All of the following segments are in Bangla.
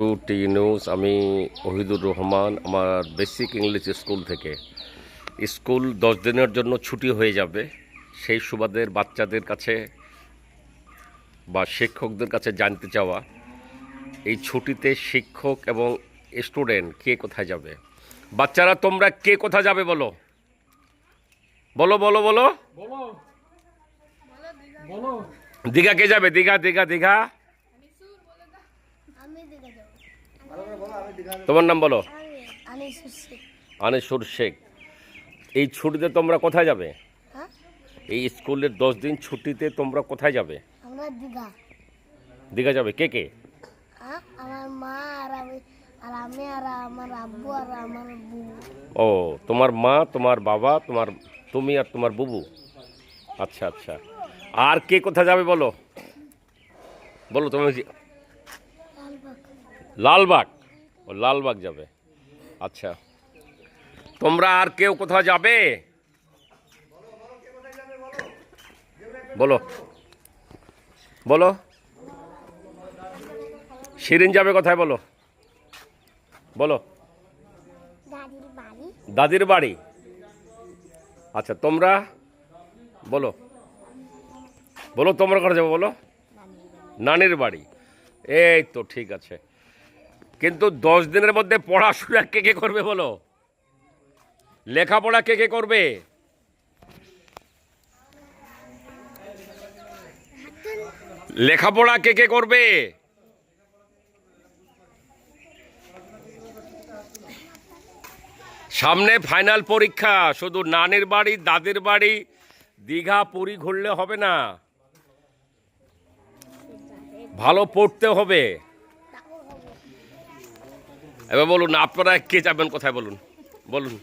টু টি নিউজ আমি ওহিদুর রহমান আমার বেসিক ইংলিশ স্কুল থেকে। স্কুল দশ দিনের জন্য ছুটি হয়ে যাবে। সেই সুবাদের বাচ্চাদের কাছে বা শিক্ষকদের কাছে জানতে চাওয়া। এই ছুটিতে শিক্ষক এবং স্টুডেন্ট কে কোথায় যাবে? বাচ্চারা তোমরা কে কোথায় যাবে বলো? বলো বলো বলো। বলো। বলো। দীঘা কে যাবে? দীঘা দীঘা দীঘা আমি দিকে যাব তোমার নাম বলো? আনিসুর শেখ। এই ছুটিতে তোমরা কোথায় যাবে? হ্যাঁ? এই স্কুলের দশ দিন ছুটিতে তোমরা কোথায় যাবে? দীঘা। যাবে? কে কে? হ্যাঁ? আমার মা আর আমি আর আমি আর আমার আব্বু আর আমার বউ। ও তোমার মা তোমার বাবা তোমার তুমি আর তোমার বুবু? আচ্ছা আচ্ছা। আর কে কোথায় যাবে বলো? বলো তুমি লালবাগ। ও লালবাগ যাবে। আচ্ছা। তোমরা আর কেউ কোথাও যাবে? বলো। বলো। শিরিন যাবে কোথায় বলো? বলো। দাদির বাড়ি। আচ্ছা তোমরা? বলো। বলো তোমরা করে যাব বলো? নানির বাড়ি। এই তো ঠিক আছে। কিন্তু দশ দিনের মধ্যে পড়াশোনা কে কে করবে বলো? লেখাপড়া কে কে করবে? লেখাপড়া কে কে করবে? সামনে ফাইনাল পরীক্ষা, শুধু নানির বাড়ি, দাদির বাড়ি, দীঘা পুরী ঘুরলে হবে না। ভালো পড়তে হবে। এবার বলুন আপনারা কে যাবেন কোথায় বলুন? বলুন।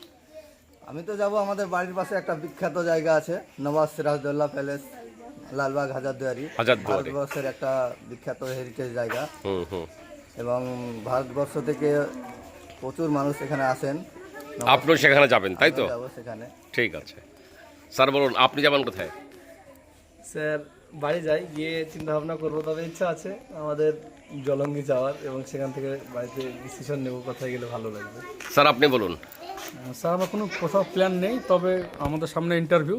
আমি তো যাব আমাদের বাড়ির পাশে একটা বিখ্যাত জায়গা আছে নবাব সিরাজদৌল্লা প্যালেস লালবাগ হাজারদুয়ারি। হাজারদুয়ারি। ভারতবর্ষের একটা বিখ্যাত হেরিটেজ জায়গা। হুম হুম। এবং ভারতবর্ষ থেকে প্রচুর মানুষ এখানে আসেন। আপনিও সেখানে যাবেন তাই তো? যাব সেখানে। ঠিক আছে। স্যার বলুন আপনি যাবেন কোথায়? স্যার বাড়ি যাই গিয়ে চিন্তা ভাবনা করব তবে ইচ্ছা আছে আমাদের জলঙ্গি যাওয়ার এবং সেখান থেকে বাড়িতে ডিসিশন নেব কোথায় গেলে ভালো লাগবে। স্যার আপনি বলুন। স্যার আমার কোনো কোথাও প্ল্যান নেই তবে আমাদের সামনে ইন্টারভিউ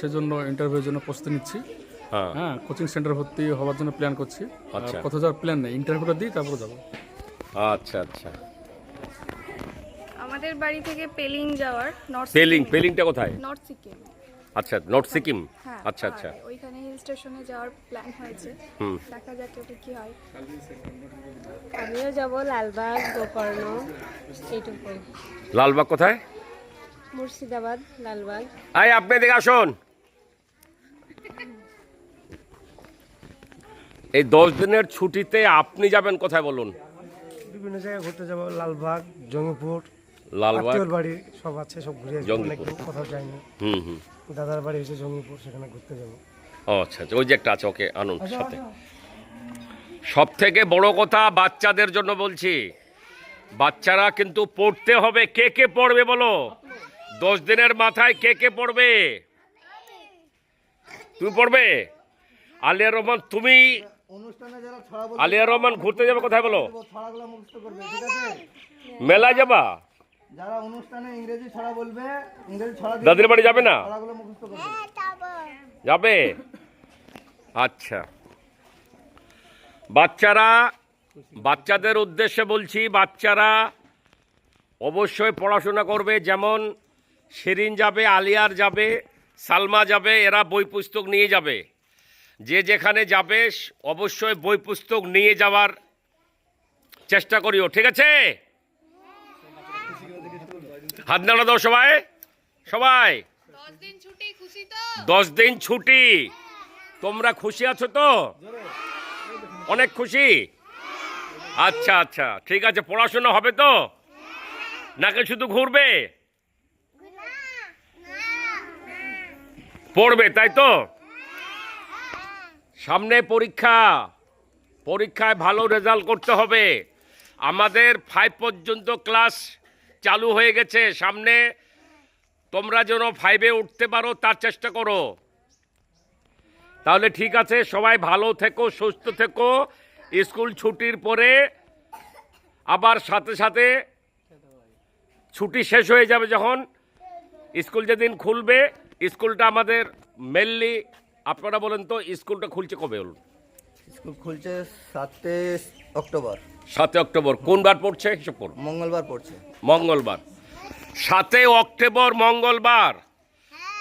সেজন্য ইন্টারভিউর জন্য প্রস্তুতি নিচ্ছি। হ্যাঁ। হ্যাঁ কোচিং সেন্টার ভর্তি হওয়ার জন্য প্ল্যান করছি। আচ্ছা। কোথাও যাওয়ার প্ল্যান নেই। ইন্টারভিউটা দিই তারপরে যাব। আচ্ছা আচ্ছা। আমাদের বাড়ি থেকে পেলিং যাওয়ার নর্থ পেলিং পেলিংটা কোথায়? নর্থ সিকিম আচ্ছা নর্থ সিকিম হ্যাঁ আচ্ছা আচ্ছা। ওইখানে হিল স্টেশনে যাওয়ার প্ল্যান হয়েছে। দেখা যাক ওটা কি হয়। আমিও যাব লালবাগ গোকর্ণ এইটুকুই। লালবাগ কোথায়? মুর্শিদাবাদ লালবাগ। আই আপনি দেখে আসুন। এই দশ দিনের ছুটিতে আপনি যাবেন কোথায় বলুন? বিভিন্ন জায়গায় ঘুরতে যাব লালবাগ জঙ্গিপুর। লালবাগ? বাড়ি সব আছে সব ঘুরে জঙ্গিপুর। কোথাও যাইনি। হুম হুম। দাদার বাড়ি হচ্ছে জঙ্গিপুর সেখানে ঘুরতে যাব। ও আচ্ছা আচ্ছা ওই যে একটা আছে ওকে আনুন সাথে। সব থেকে বড় কথা বাচ্চাদের জন্য বলছি বাচ্চারা কিন্তু পড়তে হবে। কে কে পড়বে বলো? দশ দিনের মাথায় কে কে পড়বে? তুমি পড়বে? আলিয়া রহমান তুমি অনুষ্ঠানে যারা ছড়া বলবে আলিয়া রহমান ঘুরতে যাবে কোথায় বলো? ছড়াগুলো মুখস্থ করবে ঠিক আছে? মেলা যাবা? যারা অনুষ্ঠানে ইংরেজি ছড়া বলবে ইংরেজি ছড়া দাদির বাড়ি যাবে না? ছড়াগুলো মুখস্থ করবে। যাবে? আচ্ছা। বাচ্চারা বাচ্চাদের উদ্দেশ্যে বলছি বাচ্চারা অবশ্যই পড়াশোনা করবে যেমন শিরিন যাবে আলিয়ার যাবে সালমা যাবে এরা বই পুস্তক নিয়ে যাবে। যে যেখানে যাবে অবশ্যই বই পুস্তক নিয়ে যাওয়ার চেষ্টা করিও ঠিক আছে? হাত নাড়া দাও সবাই। সবাই। দশ দিন ছুটি। তোমরা খুশি আছো তো? অনেক খুশি? আচ্ছা আচ্ছা। ঠিক আছে, পড়াশোনা হবে তো? নাকি শুধু ঘুরবে? পড়বে, তাই তো? সামনে পরীক্ষা। পরীক্ষায় ভালো রেজাল্ট করতে হবে। আমাদের ফাইভ পর্যন্ত ক্লাস চালু হয়ে গেছে সামনে। তোমরা যেন ফাইভে উঠতে পারো, তার চেষ্টা করো। তাহলে ঠিক আছে, সবাই ভালো থেকো, সুস্থ থেকো। স্কুল ছুটির পরে আবার সাথে সাথে ছুটি শেষ হয়ে যাবে যখন। স্কুল যেদিন খুলবে, স্কুলটা আমাদের মেনলি আপনারা বলেন তো, স্কুলটা খুলছে কবে বলুন? স্কুল খুলছে সাতই অক্টোবর। সাতই অক্টোবর। কোন বার পড়ছে? হিসেব করুন। মঙ্গলবার পড়ছে। মঙ্গলবার। সাতই অক্টোবর মঙ্গলবার।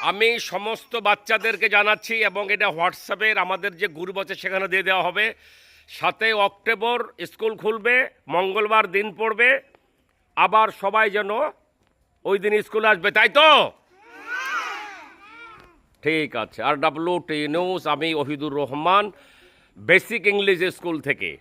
আমি সমস্ত বাচ্চাদেরকে জানাচ্ছি এবং এটা হোয়াটসঅ্যাপের আমাদের যে গ্রুপ আছে সেখানে দিয়ে দেওয়া হবে। সাতই অক্টোবর স্কুল খুলবে মঙ্গলবার দিন পড়বে। আবার সবাই যেন ওই দিন স্কুলে আসবে তাই তো? ঠিক আছে। আর ডাব্লিউ টি নিউজ আমি Ohidur Rahman. Basic English school থেকে।